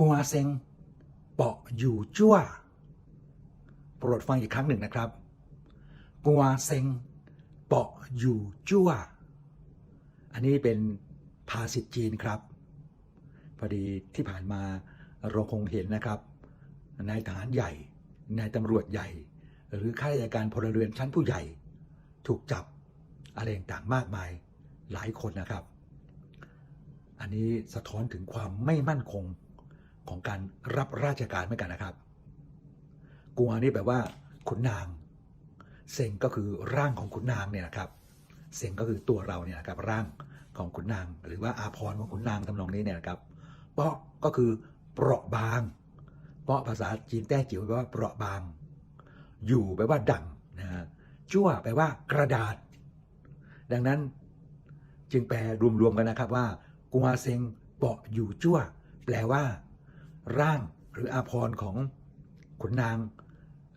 กัวเซงเปาะอยู่จั่วโปรดฟังอีกครั้งหนึ่งนะครับกัวเซงเปาะอยู่จั่วอันนี้เป็นภาษิตจีนครับ พอดีที่ผ่านมาเราคงเห็นนะครับนายทหารใหญ่นายตำรวจใหญ่ หรือข้าราชการพลเรือนชั้นผู้ใหญ่ ถูกจับอะไรต่างๆมากมายหลายคนนะครับ อันนี้สะท้อนถึงความไม่มั่นคง ของการรับราชการเหมือนกันนะครับกัวนี่แปลว่าขุนนาง เซงก็คือร่างของขุนนางเนี่ยนะครับ เซงก็คือตัวเราเนี่ยนะครับร่างของขุนนาง หรือว่าอาพรณ์ของขุนนางทำนองนี้เนี่ยนะครับ เปาะก็คือเปราะบาง เปาะภาษาจีนแต้จิ๋วแปลว่าเปราะบาง อยู่แปลว่าดังนะฮะจั่วแปลว่ากระดาษ ดังนั้นจึงแปลรวมๆกันนะครับว่ากัวเซงเปาะอยู่จั่ว แปลว่า ร่างหรืออาพรของขุนนาง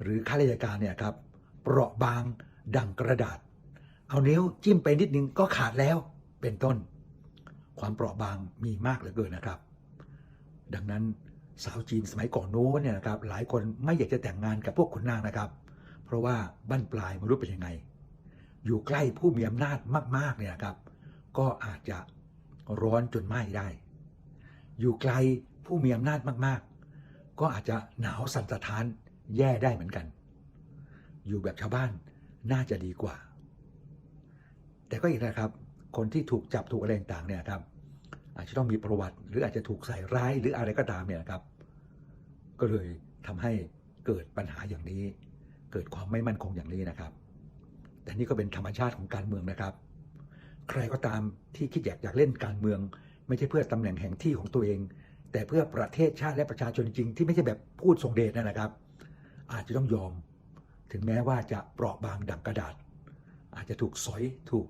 หรือข้าราชการเนี่ยครับเปราะบางดังกระดาษ เอานิ้วจิ้มไปนิดนึงก็ขาดแล้วเป็นต้น ความเปราะบางมีมากเหลือเกินนะครับ ดังนั้นสาวจีนสมัยก่อนโน้นเนี่ยนะครับหลายคนไม่อยากจะแต่งงานกับพวกขุนนางนะครับ เพราะว่าบั้นปลายไม่รู้เป็นยังไง อยู่ใกล้ผู้มีอำนาจมากๆเนี่ยนะครับ ก็อาจจะร้อนจนไหม้ได้ อยู่ไกล ผู้มีอำนาจมากๆ ก็อาจจะหนาวสั่นสะท้านแย่ได้เหมือนกัน อยู่แบบชาวบ้านน่าจะดีกว่า แต่ก็อีกนะครับ คนที่ถูกจับถูกอะไรต่างเนี่ยครับ อาจจะต้องมีประวัติ หรืออาจจะถูกใส่ร้ายหรืออะไรก็ตามเนี่ยครับ ก็เลยทำให้เกิดปัญหาอย่างนี้ เกิดความไม่มั่นคงอย่างนี้นะครับ แต่นี่ก็เป็นธรรมชาติของการเมืองนะครับ ใครก็ตามที่คิดอยากอยากเล่นการเมือง ไม่ใช่เพื่อตำแหน่งแห่งที่ของตัวเอง แต่เพื่อประเทศชาติและประชาชนจริงๆที่ไม่ใช่แบบพูดทรงเดชนะครับ อาจจะต้องยอม ถึงแม้ว่าจะเปราะบางดังกระดาษ อาจจะถูกสอยถูก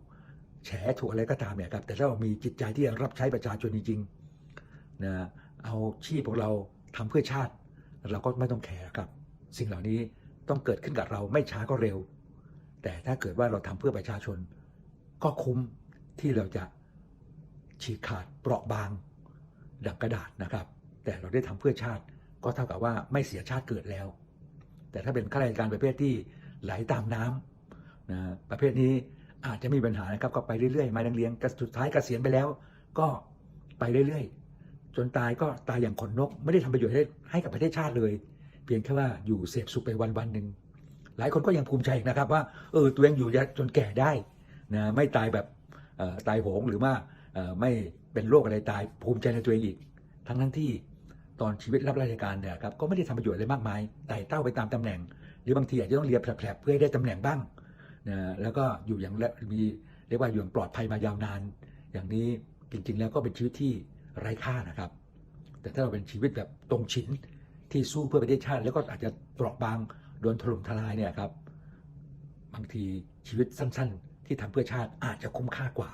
แฉถูกอะไรก็ตามเนี่ยครับ แต่ถ้าเรามีจิตใจที่จะรับใช้ประชาชนจริงๆนะเอาชีพของเราทำเพื่อชาติ เราก็ไม่ต้องแคร์ครับ สิ่งเหล่านี้ต้องเกิดขึ้นกับเราไม่ช้าก็เร็ว แต่ถ้าเกิดว่าเราทำเพื่อประชาชน ก็คุ้มที่เราจะฉีกขาดเปราะบาง ดังกระดาษนะครับ แต่เราได้ทำเพื่อชาติก็เท่ากับว่าไม่เสียชาติเกิดแล้ว แต่ถ้าเป็นข้าราชการประเภทที่ไหลตามน้ำนะประเภทนี้อาจจะมีปัญหานะครับก็ไปเรื่อยๆมาเลี้ยงก็สุดท้ายเกษียณไปแล้ว ก็ไปเรื่อยๆ จนตายก็ตายอย่างขนนก ไม่ได้ทำประโยชน์ให้ให้กับประเทศชาติเลย เพียงแค่ว่าอยู่เสพสุขไปวันๆหนึ่งหลายคนก็ยังภูมิใจนะครับว่าเออตัวเองอยู่จนแก่ได้นะไม่ตายแบบตายโหงหรือว่า ไม่เป็นโรคอะไรตายภูมิใจในตัวเองอีก ทั้งนั้นที่ตอนชีวิตรับราชการเนี่ยครับก็ไม่ได้ทำประโยชน์อะไรมากมายไต่เต้าไปตามตำแหน่ง หรือบางทีอาจจะต้องเรียนแผลบๆเพื่อให้ได้ตำแหน่งบ้างนะแล้วก็อยู่อย่างและมีเรียกว่าอยู่อย่างปลอดภัยมายาวนาน อย่างนี้จริงๆแล้วก็เป็นชีวิตที่ไร้ค่านะครับ แต่ถ้าเราเป็นชีวิตแบบตรงชินที่สู้เพื่อประเทศชาติ แล้วก็อาจจะเปราะบางโดนถล่มทลายเนี่ยครับ บางทีชีวิตสั้น ๆ ที่ทำเพื่อชาติอาจจะคุ้มค่ากว่า